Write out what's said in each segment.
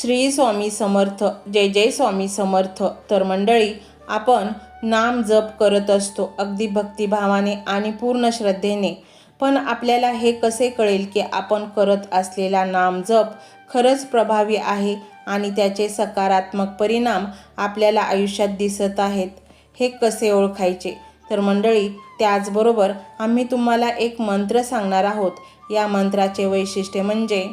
श्री स्वामी समर्थ जय जय स्वामी समर्थ. तर मंडळी आपण नाम जप करत असतो अगदी भक्तिभावाने आणि पूर्ण श्रद्धेने. पण आपल्याला हे कसे कळेल की आपण करत असलेला नाम जप खरंच प्रभावी आहे आणि त्याचे सकारात्मक परिणाम आपल्याला आयुष्यात दिसत आहेत हे कसे ओळखायचे? तर मंडळी त्याचबरोबर आम्ही तुम्हाला एक मंत्र सांगणार आहोत. या मंत्राचे वैशिष्ट्य म्हणजे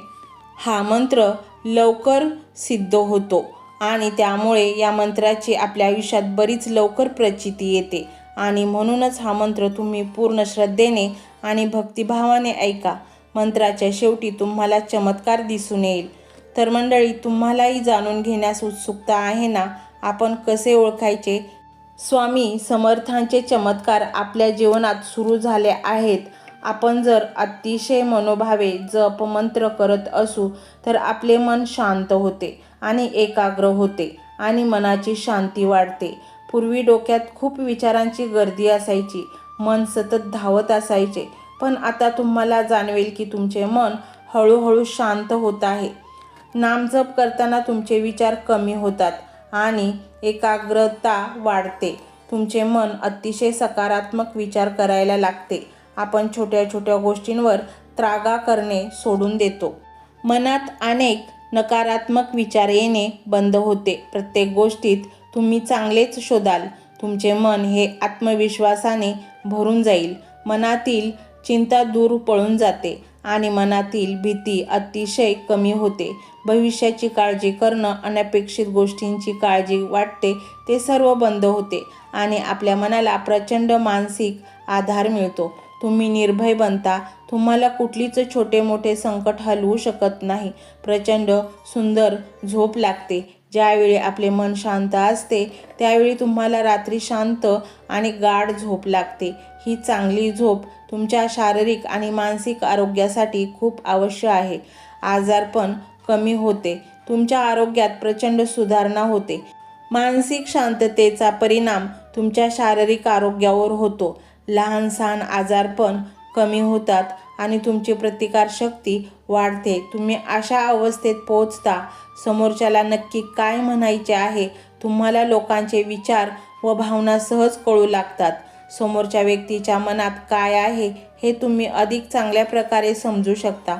हा मंत्र लवकर सिद्ध होतो आणि त्यामुळे या मंत्राची आपल्या आयुष्यात बरीच लवकर प्रचिती येते. आणि म्हणूनच हा मंत्र तुम्ही पूर्ण श्रद्धेने आणि भक्तिभावाने ऐका. मंत्राच्या शेवटी तुम्हाला चमत्कार दिसून येईल. तर मंडळी तुम्हालाही जाणून घेण्यास उत्सुकता आहे ना? आपण कसे ओळखायचे? स्वामी समर्थांचे चमत्कार आपल्या जीवनात सुरू झाले आहेत. आपण जर अतिशय मनोभावे जप मंत्र करत असू तर आपले मन शांत होते आणि एकाग्र होते आणि मनाची शांती वाढते. पूर्वी डोक्यात खूप विचारांची गर्दी असायची मन सतत धावत असायचे पण आता तुम्हाला जाणवेल की तुमचे मन हळूहळू शांत होत आहे. नामजप करताना तुमचे विचार कमी होतात आणि एकाग्रता वाढते. तुमचे मन अतिशय सकारात्मक विचार करायला लागते. आपण छोट्या छोट्या गोष्टींवर त्रागा करणे सोडून देतो. मनात अनेक नकारात्मक विचार येणे बंद होते. प्रत्येक गोष्टीत तुम्ही चांगलेच शोधाल. तुमचे मन हे आत्मविश्वासाने भरून जाईल. मनातील चिंता दूर पळून जाते आणि मनातील भीती अतिशय कमी होते. भविष्याची काळजी करणं अनपेक्षित गोष्टींची काळजी वाटते ते सर्व बंद होते आणि आपल्या मनाला प्रचंड मानसिक आधार मिळतो. तुम्ही निर्भय बनता. तुम्हाला कुठलीच छोटे मोठे संकट हलवू शकत नाही. प्रचंड सुंदर झोप लागते. ज्यावेळी आपले मन शांत असते त्यावेळी तुम्हाला रात्री शांत आणि गाढ झोप लागते. ही चांगली झोप तुमच्या शारीरिक आणि मानसिक आरोग्यासाठी खूप आवश्यक आहे. आजारपण कमी होते. तुमच्या आरोग्यात प्रचंड सुधारणा होते. मानसिक शांततेचा परिणाम तुमच्या शारीरिक आरोग्यावर होतो. लहान सहान आजारपण कमी होतात आणि तुमची प्रतिकारशक्ती वाढते. तुम्ही अशा अवस्थेत पोहोचता. समोरच्याला नक्की काय म्हणायचे आहे? तुम्हाला लोकांचे विचार व भावना सहज कळू लागतात. समोरच्या व्यक्तीच्या मनात काय आहे हे तुम्ही अधिक चांगल्या प्रकारे समजू शकता.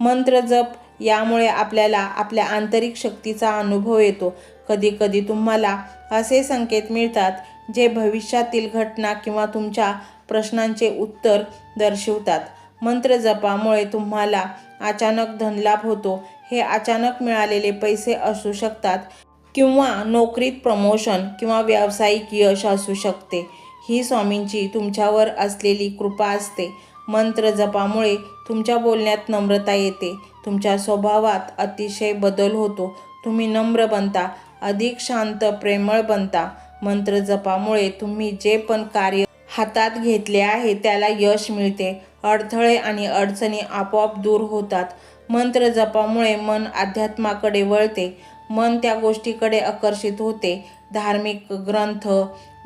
मंत्र जप यामुळे आपल्याला आपल्या आंतरिक शक्तीचा अनुभव येतो. कधीकधी तुम्हाला असे संकेत मिळतात जे भविष्यातील घटना किंवा तुमच्या प्रश्नांचे उत्तर दर्शवतात. मंत्र जपामुळे तुम्हाला अचानक धनलाभ होतो. हे अचानक मिळालेले पैसे असू शकतात किंवा नोकरीत प्रमोशन किंवा व्यावसायिक यश असू शकते. ही स्वामींची तुमच्यावर असलेली कृपा असते. मंत्र जपामुळे तुमच्या बोलण्यात नम्रता येते. तुमच्या स्वभावात अतिशय बदल होतो. तुम्ही नम्र बनता. अधिक शांत प्रेमळ बनता. मंत्र जपामुळे तुम्ही जे पण कार्य हातात घेतले आहे त्याला यश मिळते. अडथळे आणि अडचणी आपोआप दूर होतात. मंत्र जपामुळे मन अध्यात्माकडे वळते. मन त्या गोष्टीकडे आकर्षित होते. धार्मिक ग्रंथ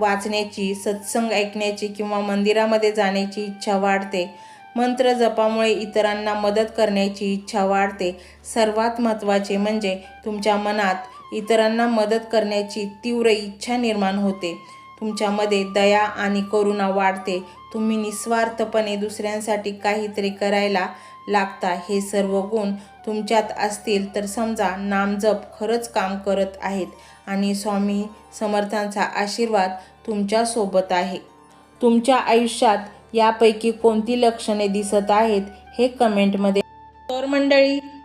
वाचण्याची सत्संग ऐकण्याची किंवा मंदिरामध्ये जाण्याची इच्छा वाढते. मंत्र जपामुळे इतरांना मदत करण्याची इच्छा वाढते. सर्वात महत्त्वाचे म्हणजे तुमच्या मनात इतरांना मदत करण्याची तीव्र इच्छा निर्माण होते. तुमच्यामध्ये दया आणि करुणा वाढते. तुम्ही निस्वार्थपणे दुसऱ्यांसाठी काहीतरी करायला लागता. हे सर्व गुण तुमच्यात असतील तर समजा नामजप खरंच काम करत आहेत आणि स्वामी समर्थांचा आशीर्वाद तुमच्यासोबत आहे. तुमच्या आयुष्यात यापैकी कोणती लक्षणे दिसत आहेत हे कमेंटमध्ये. तर मंडळी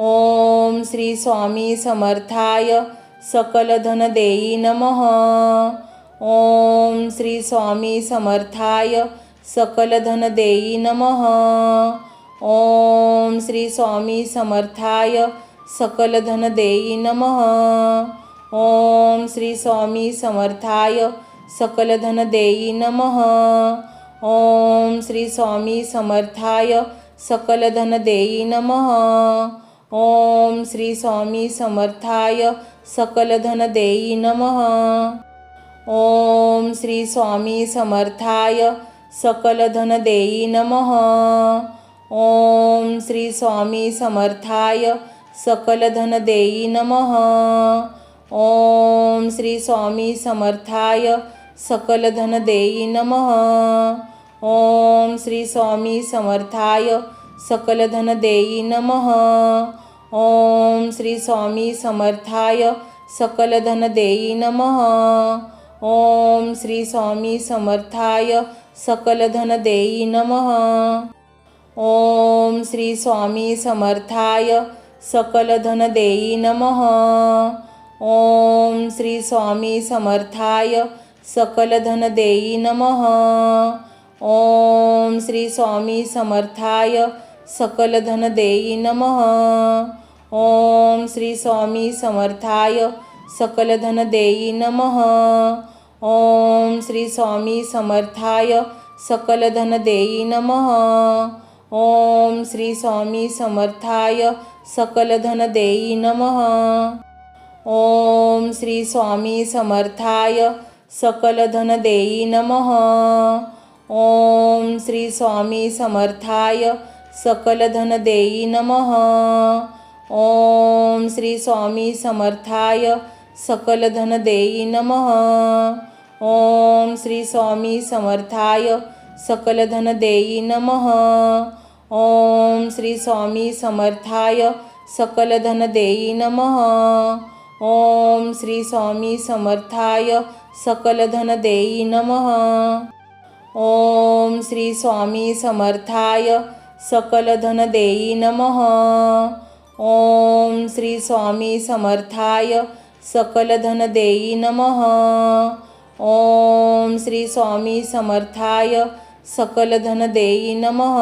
ओम श्री स्वामी समर्थाय सकल धन देई नमः। ओम श्री स्वामी समर्थाय सकल धन देई नमः। ओम श्री स्वामी समर्थाय सकल धन देई नमः। ओम श्री स्वामी समर्थाय सकल धन देई नमः। ओम श्री स्वामी समर्थाय सकल धन देई नमः। ओम श्री स्वामी समर्थाय सकल धन देई ओम श्री स्वामी समर्थाय सकल धन नमः। ओम श्री स्वामी समर्थाय सकल धन देई ओम श्री स्वामी समर्थाय सकल धन ओम श्री स्वामी समर्थाय सकल धन नमः ओम श्री स्वामी समर्थाय सकल धन नमः ओम श्री स्वामी समर्थाय सकल धन नमः ओम श्री स्वामी समर्थाय सकल धन नमः ओम श्री स्वामी समर्थाय सकल धन देई नमः ओम श्री स्वामी समर्थाय सकल धन देई नमः। ओम श्री स्वामी समर्थाय। सकल धन देई नमः। ओम श्री स्वामी समर्थाय। सकल धन देई नमः। ओम श्री स्वामी समर्थाय। सकल धन देई नमः। ओम श्री स्वामी समर्थाय। सकल धन देई नमः। ओम श्री स्वामी समर्थाय। सकल धन देई नमः। ओम श्री स्वामी समर्थाय। सकल धन देई नमः। ओम श्री स्वामी समर्थाय। सकल धन देई नमः। ओम श्री स्वामी समर्थाय। सकल धन देई नमः। ओम श्री स्वामी समर्थाय। सकल धन देई नमः। ओम श्री स्वामी समर्थाय। सकल धन देई नमः ओम श्री स्वामी समर्थाय सकल धन देई नमः ओम श्री स्वामी समर्थाय सकल धन देई नमः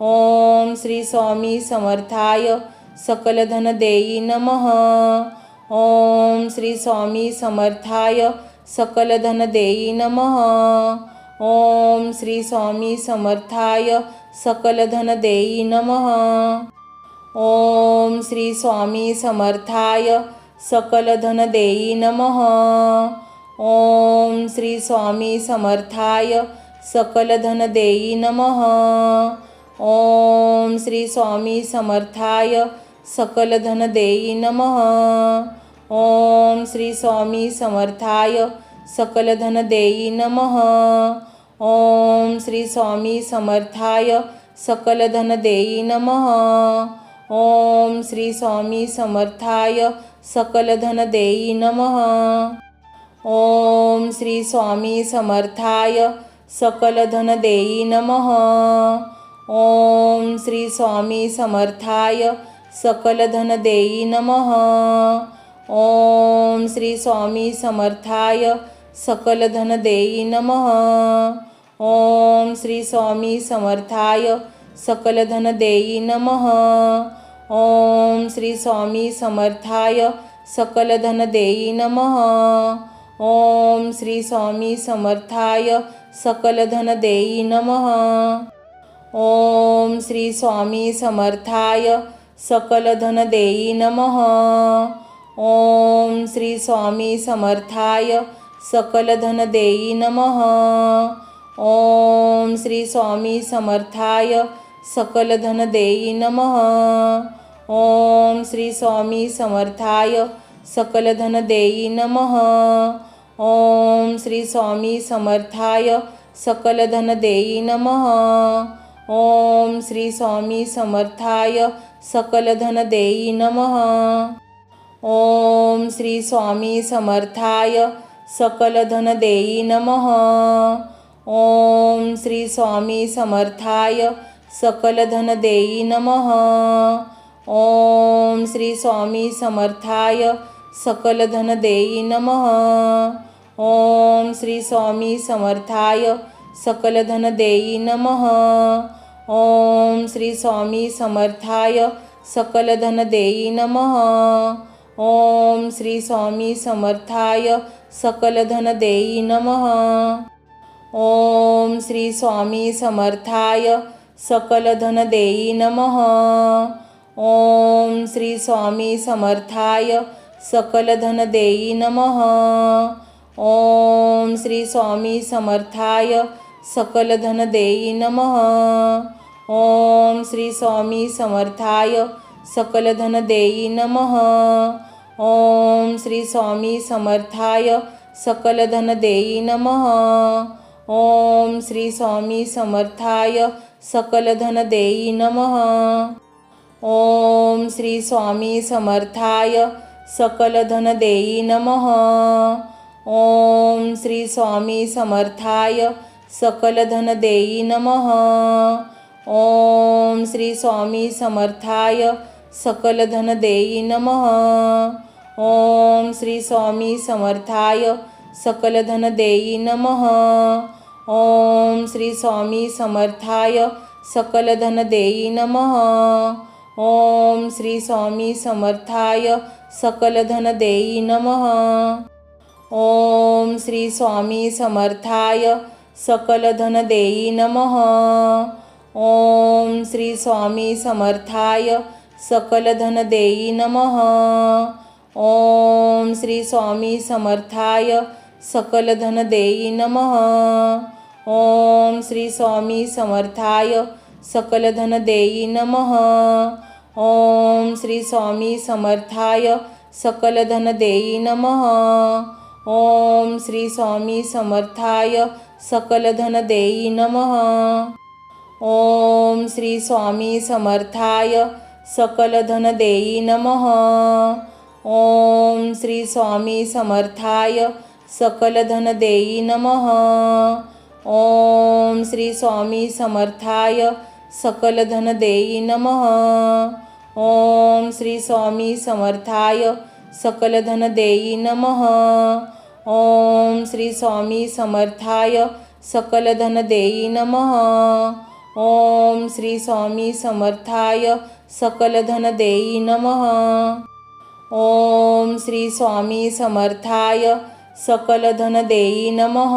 ओम श्री स्वामी समर्थाय सकल धन देई नमः ओम श्री स्वामी समर्थाय सकल धन देई नमः ओम श्री स्वामी समर्थाय सकल धन देई ओम श्री स्वामी समर्थाय सकल धन देई ओम श्री स्वामी समर्थाय सकल धन ओम श्री स्वामी समर्थाय सकल धन ओम श्री स्वामी समर्थाय सकल धन देई नमः ओम श्री स्वामी समर्थाय सकल धन देई नमः ओम श्री स्वामी समर्थाय सकल धन देई नमः ओम श्री स्वामी समर्थाय सकल धन देई नमः ओम श्री स्वामी समर्थाय सकल धन देई नमः ओम श्री स्वामी समर्थाय सकल धन देई नमः ओम श्री स्वामी समर्थाय सकल धन देई नमः ओम श्री स्वामी समर्थाय सकल धन देई नमः ओम श्री स्वामी समर्थाय सकल धन देई नमः ओम श्री स्वामी समर्थाय सकल धन देई नम ओम श्री स्वामी समर्थाय सकलधन देई नमः ओम श्री स्वामी समर्थाय सकलधन देई नमः ओम श्री स्वामी समर्थाय सकलधन देई नमः ओम श्री स्वामी समर्थाय सकलधन देई नमः ओम श्री स्वामी समर्थाय सकलधन देई नमः ओम श्री स्वामी समर्थाय सकलधन देई नमः। ओम श्री स्वामी समर्थाय सकलधन देई नमः। ओम श्री स्वामी समर्थाय सकलधन देई नमः। ओम श्री स्वामी समर्थाय सकलधन देई नमः। ओम श्री स्वामी समर्थाय सकलधन देई नमः। ओम श्री स्वामी समर्थाय सकलधन देई नमः। ओम श्री स्वामी समर्थाय। सकलधन देई नमः। ओम श्री स्वामी समर्थाय। सकलधन देई नमः। ओम श्री स्वामी समर्थाय। सकलधन देई नमः। ओम श्री स्वामी समर्थाय। सकलधन देई नमः। ओम श्री स्वामी समर्थाय सकलधनदेयी देई नमः। ओम श्री स्वामी समर्थाय सकलधनदेयी देई नमः। ओम श्री स्वामी समर्थाय सकलधनदेयी देई नमः। ओम श्री स्वामी समर्थाय सकलधनदेयी नमः। ओम श्री स्वामी समर्थाय सकलधनदेयी नमः। ओम श्री स्वामी समर्थाय सकलधन देई नमः. ओम श्री स्वामी समर्थाय सकलधन देई नमः. ओम श्री स्वामी समर्थाय सकलधन देई नमः. ओम श्री स्वामी समर्थाय सकलधन देई नमः. ओम श्री स्वामी समर्थाय सकलधन देई नमः. ओम श्री स्वामी समर्थाय सकलधन नमः. ओम श्री स्वामी समर्थाय सकलधन नमः. ओम श्री स्वामी समर्थाय सकलधन देई नमः. ओम श्री स्वामी समर्थाय सकलधन नमः. ओम श्री स्वामी समर्थाय सकलधन नमः. ओम श्री स्वामी समर्थाय सकलधन देई नमः। ओम श्री स्वामी समर्थाय सकलधन देई नमः। ओम श्री स्वामी समर्थाय सकलधन देई ओम श्री स्वामी समर्थाय सकलधन देई नमः। ओम श्री स्वामी समर्थाय सकलधन देई नमः। ओम श्री स्वामी समर्थाय सकलधन देई नमः।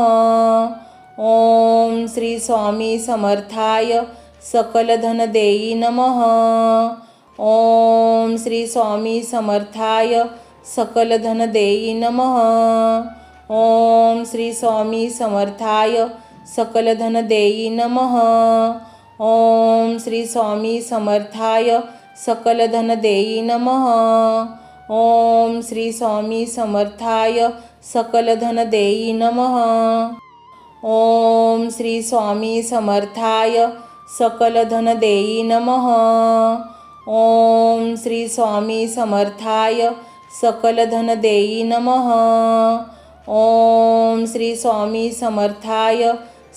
ओम श्री स्वामी समर्थाय सकलधन देई नमः। ओम श्री स्वामी समर्थाय सकलधन देई नमः। ओम श्री स्वामी समर्थाय सकलधन देई नमः। ओम श्री स्वामी समर्थाय सकलधन देई नमः। ओम श्री स्वामी समर्थाय सकलधन देई नमः. ओम श्री स्वामी समर्थाय सकलधन देई नमः. ओम श्री स्वामी समर्थाय सकलधन देई नमः. ओम श्री स्वामी समर्थाय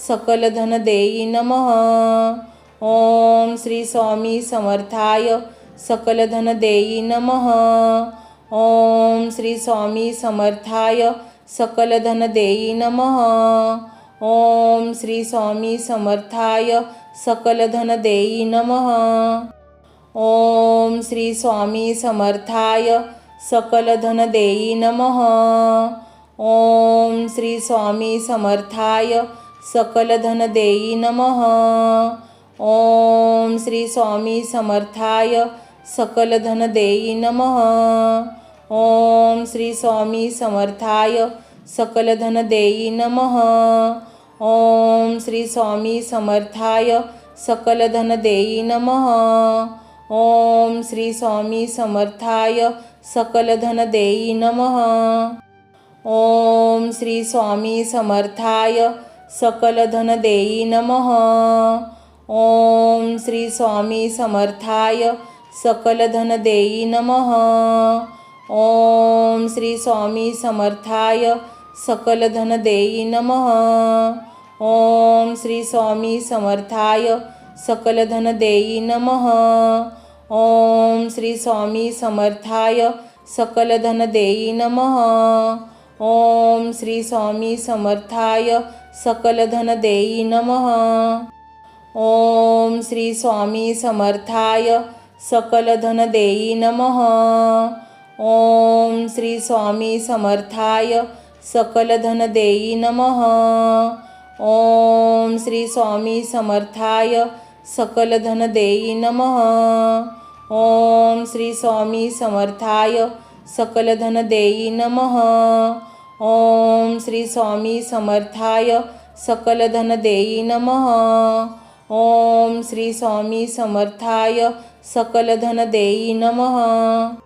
सकलधन देई नमः. ओम श्री स्वामी समर्थाय सकलधन देई नमः. ओम श्री स्वामी समर्थाय सकलधन देई नमः। ओम श्री स्वामी समर्थाय सकलधन देई नमः। ओम श्री स्वामी समर्थाय सकलधन देई नमः। ओम श्री स्वामी समर्थाय सकलधन देई नमः। ओम श्री स्वामी समर्थाय सकलधन देई नमः। ओम श्री स्वामी समर्थाय सकलधन नमः. ओम श्री स्वामी समर्थाय सकलधन नमः. ओम श्री स्वामी समर्थाय सकलधन नमः. ओम श्री स्वामी समर्थाय सकलधन नमः. ओम श्री स्वामी समर्थाय सकलधन नमः. ओम श्री स्वामी समर्थाय सकलधन देई नमः। ओम श्री स्वामी समर्थाय सकलधन देई नमः। ओम श्री स्वामी समर्थाय सकलधन देई नमः। ओम श्री स्वामी समर्थाय सकलधन देई नमः। ओम श्री स्वामी समर्थाय सकलधन देई नमः। ओम श्री स्वामी समर्थाय सकलधन देई नमः। ओम श्री स्वामी समर्थाय सकलधन देई नमः। ओम श्री स्वामी समर्थाय सकलधन देई नमः। ओम श्री स्वामी समर्थाय सकलधन देई ओम श्री स्वामी समर्थाय सकलधन देई नमः।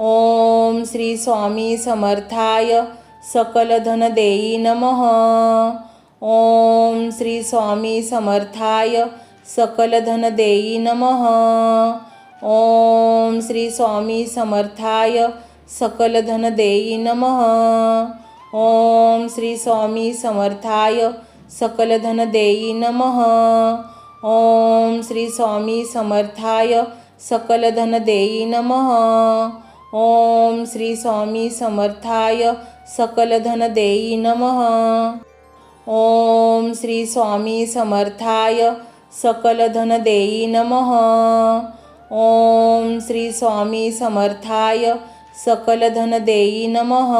ओम श्री स्वामी समर्थाय सकलधनदेयी देई नमः। ओम श्री स्वामी समर्थाय सकलधन देई नमः। ओम श्री स्वामी समर्थाय सकलधन देई नमः। ओम श्री स्वामी समर्थाय सकलधन देई नमः। ओम श्री स्वामी समर्थाय सकलधनदेयी देई नमः। ओम श्री स्वामी समर्थाय सकलधन देई नमः. ओम श्री स्वामी समर्थाय सकलधन देई नमः. ओम श्री स्वामी समर्थाय सकलधन देई नमः.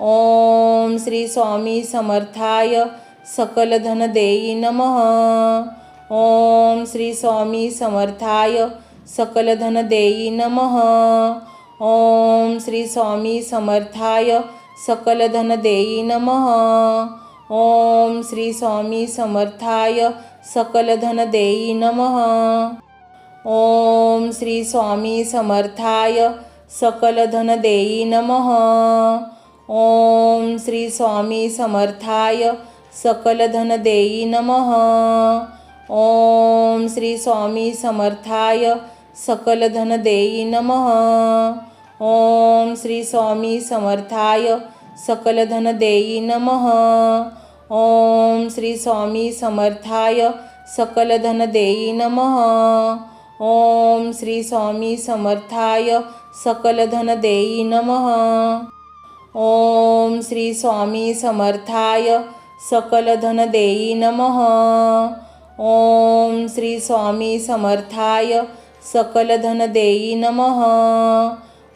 ओम श्री स्वामी समर्थाय सकलधन देई नमः. ओम श्री स्वामी समर्थाय सकलधन देयी नमः ओम श्री स्वामी समर्थाय सकलधन देयी नमः ओम श्री स्वामी समर्थाय सकलधन देयी नमः ओम श्री स्वामी समर्थाय सकलधन देयी नमः ओम श्री स्वामी समर्थाय सकलधन देयी नमः ओम श्री स्वामी समर्थाय सकलधन देई नमः। ओम श्री स्वामी समर्थाय। सकलधन देई नमः। ओम श्री स्वामी समर्थाय। सकलधन देई नमः। ओम श्री स्वामी समर्थाय। सकलधन देई नमः। ओम श्री स्वामी समर्थाय। सकलधन देई नमः। ओम श्री स्वामी समर्थाय। सकलधन देई नमः।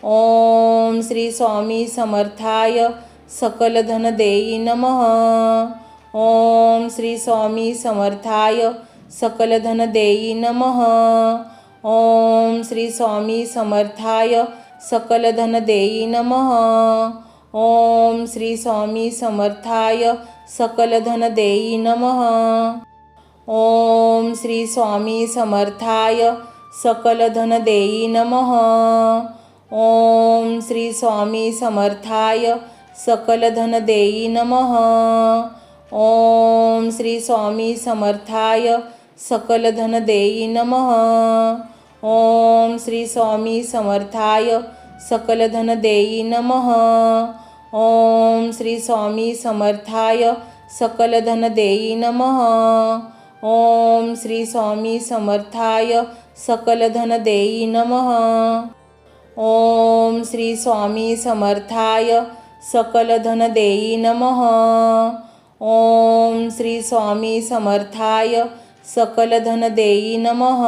ओम श्री स्वामी समर्थाय। सकलधन देई नमः। ओम श्री स्वामी समर्थाय। सकलधन देई नमः। ओम श्री स्वामी समर्थाय। सकलधन देई नमः। ओम श्री स्वामी समर्थाय। सकलधन देई नमः। ओम श्री स्वामी समर्थाय। सकलधन देई नमः ओम श्री स्वामी समर्थाय सकलधन देई नमः ओम श्री स्वामी समर्थाय सकलधन देई नमः ओम श्री स्वामी समर्थाय सकलधन देई नमः ओम श्री स्वामी समर्थाय सकलधन देई नमः ओम श्री स्वामी समर्थाय सकलधन देई नमः। ओम श्री स्वामी समर्थाय। सकलधन देई नमः। ओम श्री स्वामी समर्थाय। सकलधन देई नमः।